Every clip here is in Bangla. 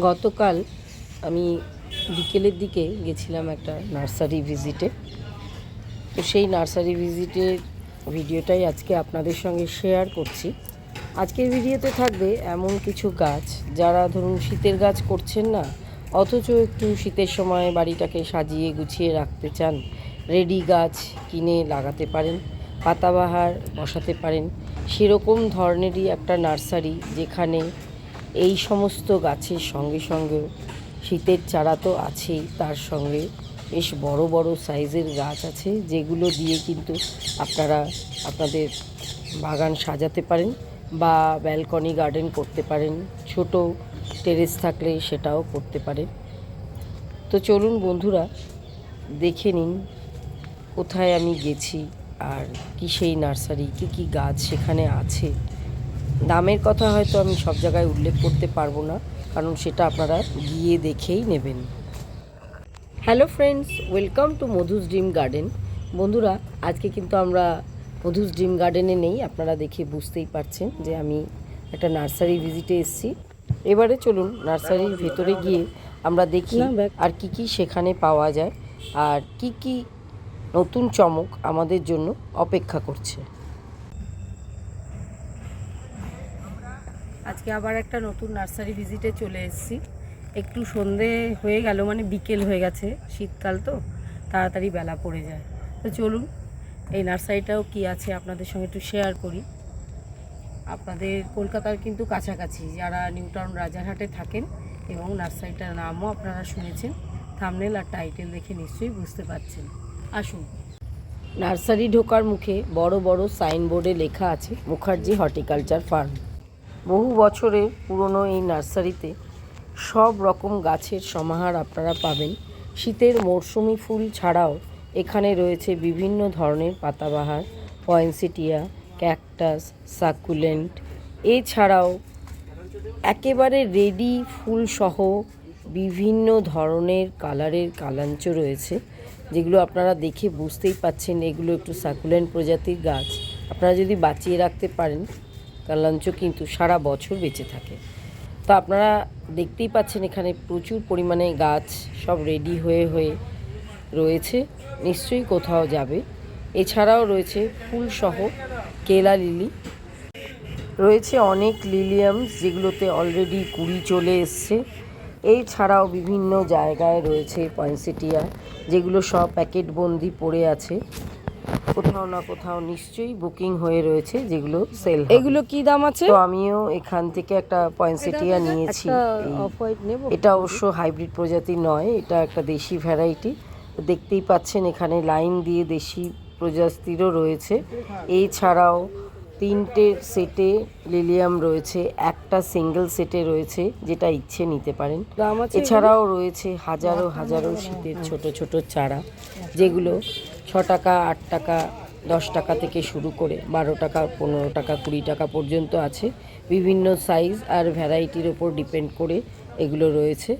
গতকাল আমি বিকেলের দিকে গেছিলাম একটা নার্সারি ভিজিটে। তো সেই নার্সারি ভিজিটের ভিডিওটাই আজকে আপনাদের সঙ্গে শেয়ার করছি। আজকের ভিডিওতে থাকবে এমন কিছু গাছ যারা ধরুন শীতের গাছ করছেন না, অথচ একটু শীতের সময় বাড়িটাকে সাজিয়ে গুছিয়ে রাখতে চান, রেডি গাছ কিনে লাগাতে পারেন, পাতাবাহার বসাতে পারেন, সেরকম ধরনেরই একটা নার্সারি যেখানে এই সমস্ত গাছের সঙ্গে সঙ্গে শীতের চারা তো আছেই, তার সঙ্গে বেশ বড় বড় সাইজের গাছ আছে, যেগুলো দিয়ে কিন্তু আপনারা আপনাদের বাগান সাজাতে পারেন বা ব্যালকনি গার্ডেন করতে পারেন, ছোট টেরেস থাকলে সেটাও করতে পারেন। তো চলুন বন্ধুরা, দেখে নিন কোথায় আমি গেছি আর কি সেই নার্সারি, কী কী গাছ সেখানে আছে। দামের কথা হয়তো আমি সব জায়গায় উল্লেখ করতে পারব না কারণ সেটা আপনারা গিয়ে দেখেই নেবেন। Hello friends welcome to Madhu's dream garden. বন্ধুরা আজকে কিন্তু আমরা মধুস ড্রিম গার্ডেনে নেই আপনারা দেখে বুঝতেই পারছেন যে আমি একটা নার্সারি ভিজিটে এসেছি। এবারে চলুন নার্সারির ভেতরে গিয়ে আমরা দেখি আর কি কি সেখানে পাওয়া যায় আর কি কি নতুন চমক আমাদের জন্য অপেক্ষা করছে। আজকে আবার একটা নতুন নার্সারি ভিজিটে চলে এসেছি। একটু সন্ধে হয়ে গেল মানে বিকেল হয়ে গেছে শীতকাল তো, তাড়াতাড়ি বেলা পড়ে যায়। তো চলুন, এই নার্সারিটাও কি আছে আপনাদের সঙ্গে একটু শেয়ার করি। আপনাদের কলকাতার কিন্তু কাছাকাছি, যারা নিউটাউন রাজারহাটে থাকেন এবং নার্সারিটার নামও আপনারা শুনেছেন থামনেল আর টাইটেল দেখে নিশ্চয়ই বুঝতে পারছেন। আসুন। নার্সারি ঢোকার মুখে বড় বড় সাইনবোর্ডে লেখা আছে, মুখার্জি হর্টিকালচার ফার্ম। বহু বছরের পুরনো এই নার্সারিতে সব রকম গাছের সমাহার আপনারা পাবেন। শীতের মরশুমি ফুল ছাড়াও এখানে রয়েছে বিভিন্ন ধরনের পাতাবাহার পয়েন্সিটিয়া ক্যাকটাস, সাকুলেন্ট। এছাড়াও একেবারে রেডি ফুলসহ বিভিন্ন ধরনের কালারের কালাঞ্চ রয়েছে, যেগুলো আপনারা দেখে বুঝতেই পাচ্ছেন। এগুলো একটু সাকুলেন্ট প্রজাতির গাছ। আপনারা যদি বাঁচিয়ে রাখতে পারেন কালাঞ্চ কিন্তু সারা বছর বেঁচে থাকে। তো আপনারা দেখতেই পাচ্ছেন এখানে প্রচুর পরিমাণে গাছ সব রেডি হয়ে হয়ে রয়েছে। নিশ্চয়ই কোথাও যাবে। এছাড়াও রয়েছে ফুল ফুলসহ কেলা লিলি। রয়েছে অনেক লিলিয়ামস যেগুলোতে অলরেডি কুড়ি চলে এসছে। এছাড়াও বিভিন্ন জায়গায় রয়েছে পয়েন্সেটিয়া যেগুলো সব প্যাকেটবন্দি পড়ে আছে। কোথাও না কোথাও নিশ্চয়ই বুকিং হয়ে রয়েছে যেগুলো সেল এগুলো কি দাম আছে? তো আমিও এখান থেকে একটা পয়েন্সেটিয়া নিয়েছি। এটা অবশ্য হাইব্রিড প্রজাতি নয় এটা একটা দেশি ভ্যারাইটি দেখতেই পাচ্ছেন এখানে লাইন দিয়ে দেশি প্রজাতিরও রয়েছে। এছাড়াও তিনটে সেটে লিলিয়াম রয়েছে একটা সিঙ্গেল সেটে রয়েছে যেটা ইচ্ছে নিতে পারেন। দাম এছাড়াও রয়েছে হাজারো হাজারো শীতের ছোট ছোট চারা যেগুলো ছ টাকা, আট টাকা, দশ টাকা থেকে শুরু করে বারো টাকা, পনেরো টাকা, কুড়ি টাকা পর্যন্ত আছে। বিভিন্ন সাইজ আর ভ্যারাইটির ওপর ডিপেন্ড করে এগুলো রয়েছে।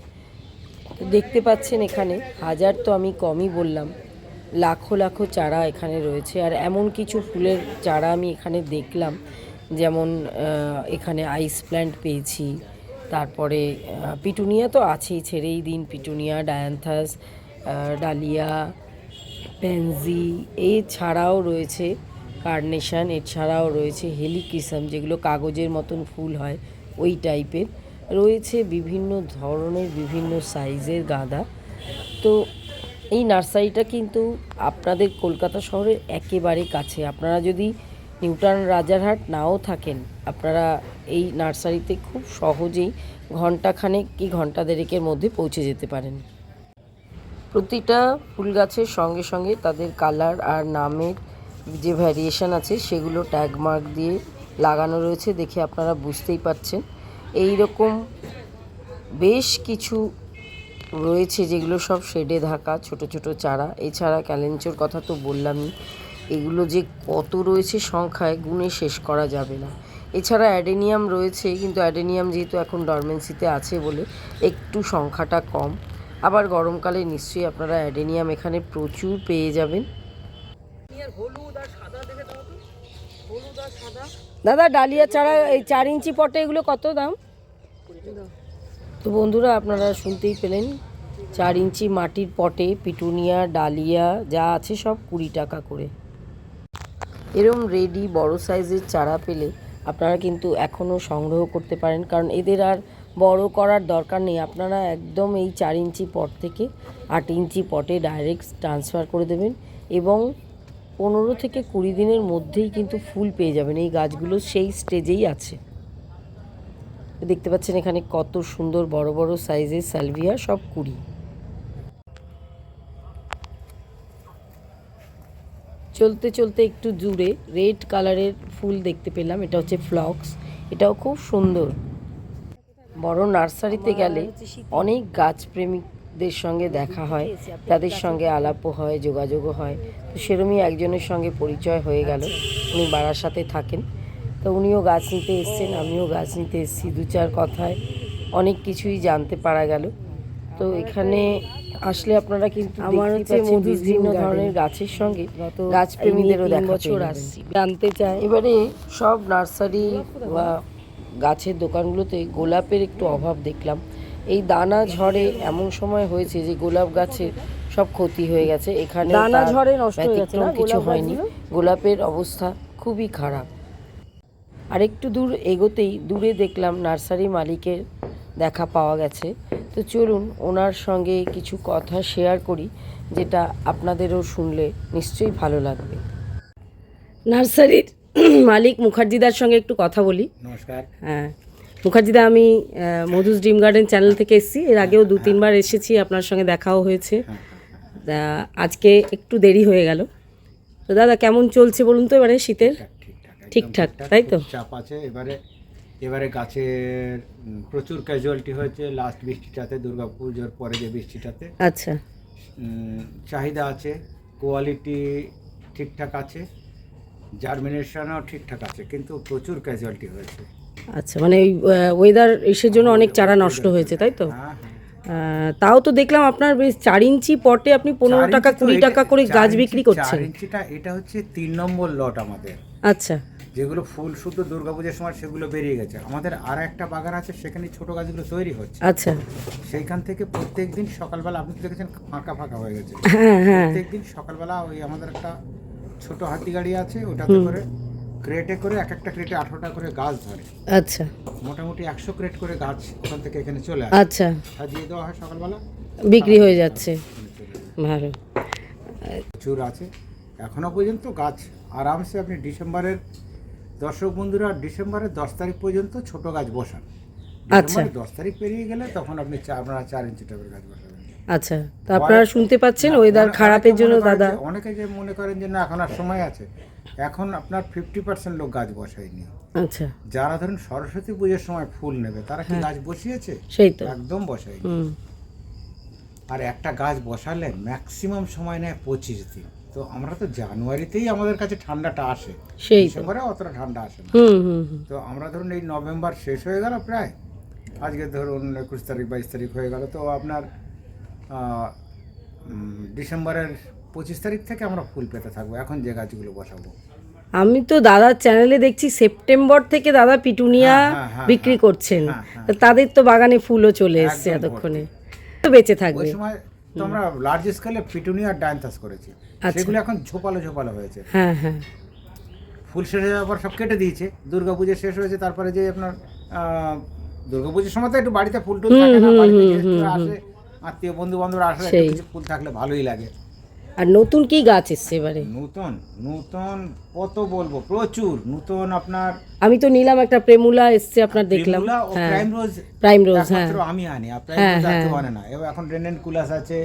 দেখতে পাচ্ছেন এখানে, হাজার তো আমি কমই বললাম, লাখো লাখো চারা এখানে রয়েছে। আর এমন কিছু ফুলের চারা আমি এখানে দেখলাম, যেমন এখানে আইস প্ল্যান্ট পেয়েছি, তারপরে পিটুনিয়া তো আছেই, ছেড়েই দিন, পিটুনিয়া, ডায়ান্থাস ডালিয়া পেনজি এছাড়াও রয়েছে কার্নেশন এছাড়াও রয়েছে হেলিকিসাম যেগুলো কাগজের মতন ফুল হয়, ওই টাইপের রয়েছে বিভিন্ন ধরনের, বিভিন্ন সাইজের গাঁদা তো এই নার্সারিটা কিন্তু আপনাদের কলকাতা শহরের একেবারে কাছে। আপনারা যদি নিউটাউন রাজারহাট নাও থাকেন, আপনারা এই নার্সারিতে খুব সহজেই ঘন্টাখানেক কি ঘণ্টা দেড়েকের মধ্যে পৌঁছে যেতে পারেন। প্রতিটা ফুল গাছের সঙ্গে সঙ্গে তাদের কালার আর নামের যে ভ্যারিয়েশন আছে, সেগুলো ট্যাগ মার্ক দিয়ে লাগানো রয়েছে দেখে আপনারা বুঝতেই পারছেন। এই রকম বেশ কিছু রয়েছে যেগুলো সব শেডে ঢাকা, ছোট ছোট চারা। এছাড়া ক্যালেঞ্চোর কথা তো বললামই, এগুলো যে কত রয়েছে সংখ্যায় গুণে শেষ করা যাবে না। এছাড়া অ্যাডেনিয়াম রয়েছে, কিন্তু অ্যাডেনিয়াম যেহেতু এখন ডরমেন্সিতে আছে বলে একটু সংখ্যাটা কম। আবার গরমকালে নিশ্চয়ই আপনারা অ্যাডেনিয়াম এখানে প্রচুর পেয়ে যাবেন। দাদা ডালিয়া চারা এই চার ইঞ্চি পটে এগুলো কত দাম? তো বন্ধুরা আপনারা শুনতেই পেলেন চার ইঞ্চি মাটির পটে পিটুনিয়া ডালিয়া যা আছে সব কুড়ি টাকা করে। এরম রেডি বড় সাইজের চারা পেলে আপনারা কিন্তু এখনও সংগ্রহ করতে পারেন কারণ এদের আর বড় করার দরকার নেই। আপনারা একদম এই চার ইঞ্চি পট থেকে আট ইঞ্চি পটে ডাইরেক্ট ট্রান্সফার করে দেবেন এবং পনেরো থেকে কুড়ি দিনের মধ্যেই কিন্তু ফুল পেয়ে যাবেন। এই গাছগুলো সেই স্টেজেই আছে। দেখতে পাচ্ছেন এখানে কত সুন্দর বড় বড় সাইজের সালভিয়া সব কুড়ি। চলতে চলতে একটু জুড়ে রেড কালারের ফুল দেখতে পেলাম। এটা হচ্ছে ফ্লক্স এটাও খুব সুন্দর। বড় নার্সারিতে গেলে অনেক গাছপ্রেমিকদের সঙ্গে দেখা হয় তাদের সঙ্গে আলাপও হয় যোগাযোগও হয়। তো সেরমই একজনের সঙ্গে পরিচয় হয়ে গেল। উনি বারাসাতে থাকেন। তো উনিও গাছ নিতে এসছেন আমিও গাছ নিতে এসেছি দু চার কথায়। অনেক কিছুই জানতে পারা গেল। তো এখানে আসলে আপনারা কিন্তু আমার হচ্ছে বিভিন্ন ধরনের গাছের সঙ্গে গাছপ্রেমীদেরও দেখা বছর। আসছি। জানতে চাই। এবারে সব নার্সারি বা গাছের দোকানগুলোতে গোলাপের একটু অভাব দেখলাম। এই দানা ঝড়ে এমন সময় হয়েছে যে গোলাপ গাছের সব ক্ষতি হয়ে গেছে। এখানে দানা ঝড়ে নষ্ট হয়ে গেছে কিছু হয়নি। গোলাপের অবস্থা খুবই খারাপ। আর একটু দূর এগোতেই দূরে দেখলাম নার্সারি মালিকের দেখা পাওয়া গেছে। তো চলুন ওনার সঙ্গে কিছু কথা শেয়ার করি যেটা আপনাদেরও শুনলে নিশ্চয়ই ভালো লাগবে। নার্সারির মালিক মুখার্জিদার সঙ্গে একটু কথা বলি। নমস্কার। হ্যাঁ মুখার্জিদা আমি মধুস ড্রিম গার্ডেন চ্যানেল থেকে এসেছি। এর আগেও দু তিনবার এসেছি আপনার সঙ্গে দেখাও হয়েছে। আজকে একটু দেরি হয়ে গেল। তো দাদা কেমন চলছে বলুন তো এবারে শীতের? ঠিকঠাক তাই তো? চাপ আছে। এবারে এবারে গাছের প্রচুর ক্যাজুয়ালিটি হয়েছে। লাস্ট বৃষ্টিটাতে দুর্গা পুজোর পরে যে বৃষ্টিটাতে। আচ্ছা। চাহিদা আছে কোয়ালিটি ঠিকঠাক আছে। জার্মিনেশনও ঠিকঠাক আছে কিন্তু প্রচুর ক্যাজুয়ালিটি হয়েছে। আচ্ছা মানে ওয়েদার এসের জন্য অনেক চারা নষ্ট হয়েছে তাই তো? হ্যাঁ হ্যাঁ। তাও তো দেখলাম আপনার বেশ চার ইঞ্চি পটে আপনি পনেরো টাকা কুড়ি টাকা করে গাছ বিক্রি করছেন। চার ইঞ্চিটা এটা হচ্ছে তিন নম্বর লট আমাদের। আচ্ছা। যেগুলো ফুল শুদ্ধ দুর্গাপূজার সময় সেগুলো বেরিয়ে গেছে। আমাদের আর একটা বাগান আছে সেখানে ছোট গাছগুলো তৈরি হচ্ছে। আচ্ছা। সেইখান থেকে প্রত্যেকদিন সকালবেলা আপনি দেখেছেন ফাঁকা ফাঁকা হয়ে গেছে। হ্যাঁ হ্যাঁ। প্রত্যেক দিন সকালবেলা ওই আমাদের একটা ছোট হাতি গাড়ি আছে ওটাতে করে ক্রেটে করে এক একটা ক্রেটে আঠারোটা করে গাছ ধরে। আচ্ছা। মোটামুটি একশো ক্রেট করে গাছ ওখান থেকে এখানে চলে আসে। আচ্ছা। সাজিয়ে দেওয়া হয় সকালবেলা। বিক্রি হয়ে যাচ্ছে। ভালো। প্রচুর আছে। এখনও পর্যন্ত গাছ আরামসে আপনি ডিসেম্বরের দর্শক বন্ধুরা ডিসেম্বরের দশ তারিখ পর্যন্ত ছোট গাছ বসান। আচ্ছা। দশ তারিখ পেরিয়ে গেলে তখন আপনি আপনারা চার ইঞ্চি টাবের গাছ বসাবেন। আচ্ছা তো আপনারা শুনতে পাচ্ছেন ওয়েদার খারাপের জন্য দাদা। অনেকে যে মনে করেন যে না এখন আর সময় আছে। এখন আপনার ফিফটি পার্সেন্ট লোক গাছ বসায়নি। আচ্ছা। যারা ধরুন সরস্বতী পুজোর সময় ফুল নেবে তারা কি গাছ বসিয়েছে? সেই তো। একদম বসায়নি। আর একটা গাছ বসালে ম্যাক্সিমাম সময় নেয় পঁচিশ দিন। তো আমরা তো জানুয়ারিতেই আমাদের কাছে ঠান্ডাটা আসে। সেই ডিসেম্বরে অতটা ঠান্ডা আসে না। তো আমরা ধরুন এই নভেম্বর শেষ হয়ে গেল প্রায়। আজকে ধরুন একুশ তারিখ বাইশ তারিখ হয়ে গেল। তো আপনার ডিসেম্বরের পঁচিশ তারিখ থেকে আমরা ফুল পেতে থাকব। এখন যে গাছগুলো বসাবো। আমি তো দাদার চ্যানেলে দেখছি সেপ্টেম্বর থেকে দাদা পিটুনিয়া হ্যাঁ, হ্যাঁ, হ্যাঁ, বিক্রি। করছেন। তাদের তো বাগানে ফুলও চলে এসছে এতক্ষণে। তো বেঁচে থাকবে। সময় তো আমরা লার্জ স্কেলে পিটুনিয়া ডায়ান্থাস করেছি। আচ্ছা। সেগুলো এখন ঝোপালো ঝোপালো হয়েছে। হ্যাঁ হ্যাঁ। ফুল শেষ হয়ে যাওয়ার পর সব কেটে দিয়েছে। দুর্গা পুজো শেষ হয়েছে তারপরে যে আপনার দুর্গা পুজোর সময় তো একটু বাড়িতে ফুল টুল থাকে না বাড়িতে আসে আত্মীয় বন্ধু বান্ধবরা আসলে একটু কিছু ফুল থাকলে ভালোই লাগে। আর নতুন কি গাছ এসছে এবারে? নতুন নতুন কত বলব? প্রচুর। নতুন আপনার আমি তো নিলাম একটা প্রেমুলা এসছে আপনার দেখলাম। হ্যাঁ। প্রাইম রোজ প্রাইম রোজ হ্যাঁ। আমি আনি আর প্রাইম হ্যাঁ, হ্যাঁ। আনে না। এখন রেনেন কুলাস আছে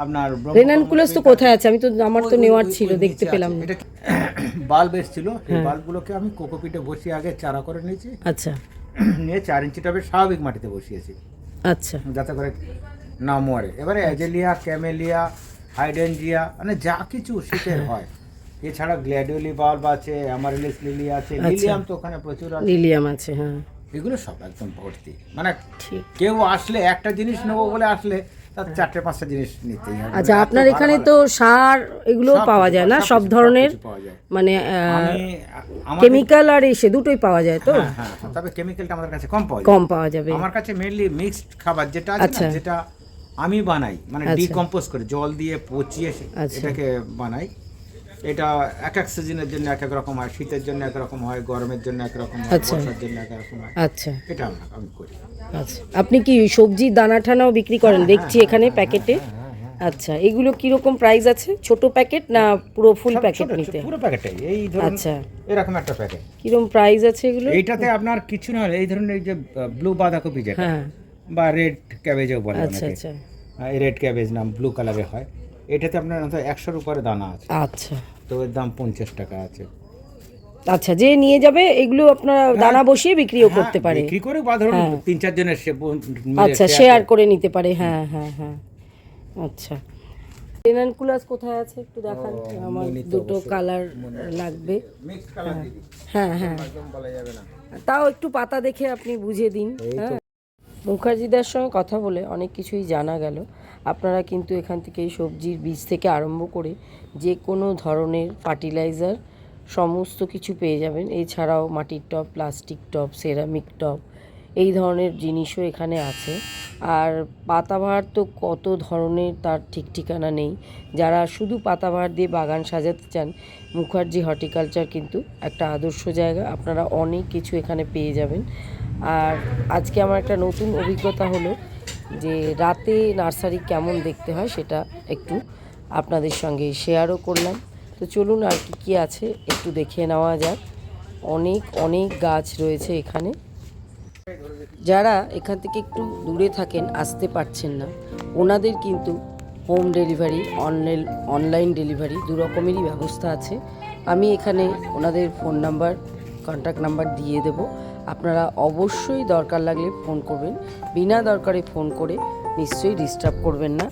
আপনার রেনান কুলাস তো কোথায় আছে? আমি তো আমার তো নেওয়ার ছিল দেখতে পেলাম। না এটা বাল্ব এসেছিল এই। বাল্বগুলোকে আমি কোকোপিটে বসিয়ে আগে চারা করে নিয়েছি। আচ্ছা। নিয়ে চার ইঞ্চি টবে স্বাভাবিক মাটিতে বসিয়েছি। আচ্ছা। যাতে করে না মরে। এবারে অ্যাজেলিয়া ক্যামেলিয়া হাইডেনজিয়া মানে যা কিছু শীতের হ্যাঁ। এছাড়া গ্ল্যাডিওলি বাল্ব আছে অ্যামারিলিস লিলি আছে আচ্ছা। লিলিয়াম তো ওখানে প্রচুর আছে। লিলিয়াম আছে হ্যাঁ। এগুলো সব একদম ভর্তি। মানে কেউ আসলে একটা জিনিস নেব বলে আসলে তার চারটে পাঁচটা জিনিস নিতেই হবে। আচ্ছা আপনার এখানে তো সার এগুলো পাওয়া যায় না? সব ধরনের। মানে কেমিক্যাল আর এসে দুটোই পাওয়া যায় তো? হ্যাঁ, হ্যাঁ, হ্যাঁ, তবে কেমিক্যালটা আমাদের কাছে কম পাওয়া যায়। কম পাওয়া যাবে। আমার কাছে মেনলি মিক্সড খাবার যেটা আছে আচ্ছা। যেটা আমি বানাই মানে আচ্ছা। ডিকম্পোজ করে জল দিয়ে পচিয়ে আচ্ছা। এটাকে বানাই। এটা এক এক সিজনের জন্য এক এক রকম হয় শীতের জন্য এক রকম হয় গরমের জন্য এক রকম হয় আচ্ছা। বর্ষার জন্য এক রকম হয়। আচ্ছা। এটা আমরা আমি করি। আচ্ছা। আপনি কি সবজির দানা ঠানাও বিক্রি করেন? হ্যাঁ, দেখছি এখানে প্যাকেটে। আচ্ছা এগুলো কীরকম প্রাইস আছে? ছোট প্যাকেট না পুরো ফুল প্যাকেট নিতে? পুরো প্যাকেটটাই এই ধরুন আচ্ছা। এরকম একটা প্যাকেট। কীরকম প্রাইস আছে এগুলো? এটাতে আপনার কিছু না এই ধরনের যে ব্লু বাঁধাকপি যেটা হ্যাঁ। বা রেড ক্যাবেজও বলে আচ্ছা আচ্ছা। রেড ক্যাবেজ নাম ব্লু কালারে হয়। এটাতে আপনার অন্তত একশোর উপরে দানা আছে। আচ্ছা। তো এর দাম পঞ্চাশ টাকা আছে। আচ্ছা যে নিয়ে যাবে এগুলো আপনারা দানা বসিয়ে বিক্রিও করতে পারে। বিক্রি করে বা ধরুন হ্যাঁ। তিন চার জনের আচ্ছা শেয়ার করে- নিতে পারে। হ্যাঁ হ্যাঁ হ্যাঁ। আচ্ছা। রেনানকুলাস কোথায় আছে? একটু দেখান। আমার দুটো কালার লাগবে। হ্যাঁ। হ্যাঁ একদম বলা যাবে না। তাও একটু পাতা দেখে আপনি বুঝে দিন। হ্যাঁ। মুখার্জিদার সঙ্গে কথা বলে অনেক কিছুই জানা গেল। আপনারা কিন্তু এখান থেকে সবজির বীজ থেকে আরম্ভ করে যে কোনো ধরনের ফার্টিলাইজার সমস্ত কিছু পেয়ে যাবেন। এছাড়াও মাটির টপ প্লাস্টিক টপ সেরামিক টব, এই ধরনের জিনিসও এখানে আছে। আর পাতাবাহার তো কত ধরনের তার ঠিক ঠিকানা নেই। যারা শুধু পাতাবাহার দিয়ে বাগান সাজাতে চান, মুখার্জি হর্টিকালচার কিন্তু একটা আদর্শ জায়গা। আপনারা অনেক কিছু এখানে পেয়ে যাবেন। আর আজকে আমার একটা নতুন অভিজ্ঞতা হলো যে রাতে নার্সারি কেমন দেখতে হয় সেটা একটু আপনাদের সঙ্গে শেয়ারও করলাম। তো চলুন আর কি কী আছে একটু দেখে নেওয়া যাক। অনেক অনেক গাছ রয়েছে এখানে। যারা এখান থেকে একটু দূরে থাকেন, আসতে পারছেন না, ওনাদের কিন্তু home delivery, online online delivery দু রকমেরই ব্যবস্থা আছে। আমি এখানে ওনাদের ফোন নাম্বার কন্ট্যাক্ট নাম্বার দিয়ে দেব। আপনারা অবশ্যই দরকার লাগলে ফোন করবেন। বিনা দরকারে ফোন করে নিশ্চয়ই ডিস্টার্ব করবেন না।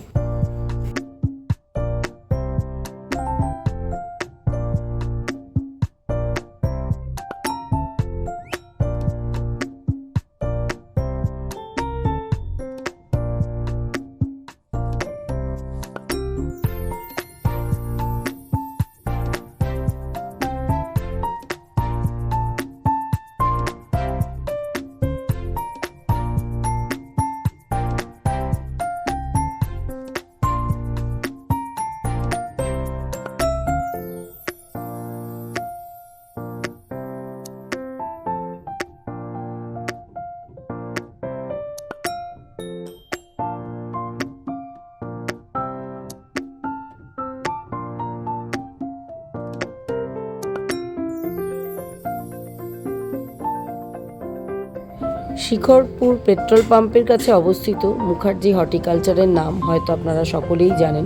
শিখরপুর পেট্রোল পাম্পের কাছে অবস্থিত মুখার্জি হর্টিকালচারের নাম হয়তো আপনারা সকলেই জানেন।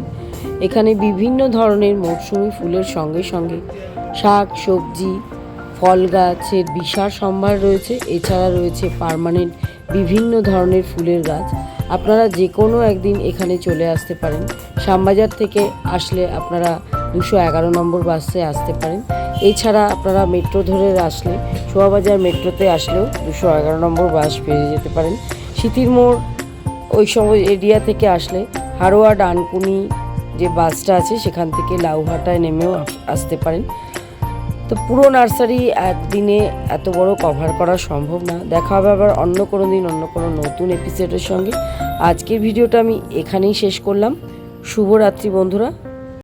এখানে বিভিন্ন ধরনের মৌসুমি ফুলের সঙ্গে সঙ্গে শাক, সবজি, ফল গাছের বিশাল সম্ভার রয়েছে। এছাড়া রয়েছে পার্মানেন্ট বিভিন্ন ধরনের ফুলের গাছ। আপনারা যে কোনো একদিন এখানে চলে আসতে পারেন। শ্যামবাজার থেকে আসলে আপনারা দুশো এগারো নম্বর বাসে আসতে পারেন। এছাড়া আপনারা মেট্রো ধরে আসলে শোয়াবাজার মেট্রোতে আসলেও দুশো এগারো নম্বর বাস পেয়ে যেতে পারেন। সিতির মোড় ওই সময় এরিয়া থেকে আসলে হারোয়া, ডানকুনি যে বাসটা আছে, সেখান থেকে লাউহাটায় নেমেও আসতে পারেন। তো পুরো নার্সারি একদিনে এত বড় কভার করা সম্ভব না। দেখা হবে আবার অন্য কোনো দিন, অন্য কোনো নতুন এপিসোডের সঙ্গে। আজকের ভিডিওটা আমি এখানেই শেষ করলাম। শুভরাত্রি বন্ধুরা।